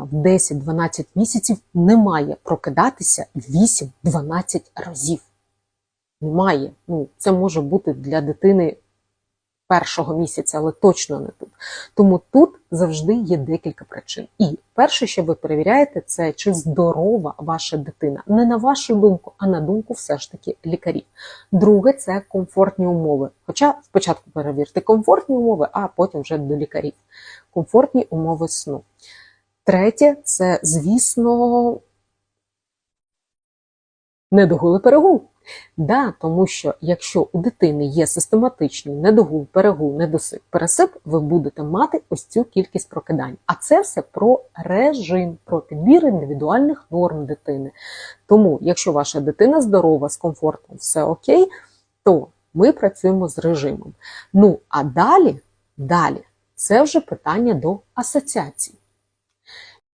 в 10-12 місяців не має прокидатися 8-12 разів. Немає. Ну, це може бути для дитини першого місяця, але точно не тут. Тому тут завжди є декілька причин. І перше, що ви перевіряєте, це чи здорова ваша дитина. Не на вашу думку, а на думку все ж таки лікарів. Друге це комфортні умови. Хоча спочатку перевірте комфортні умови, а потім вже до лікарів. Комфортні умови сну. Третє це, звісно, недогули перегул. Да, тому що якщо у дитини є систематичний недогул, перегул, недосип, пересип, ви будете мати ось цю кількість прокидань. А це все про режим, про підбір індивідуальних норм дитини. Тому, якщо ваша дитина здорова, з комфортом, все окей, то ми працюємо з режимом. Ну а далі, далі, це вже питання до асоціації.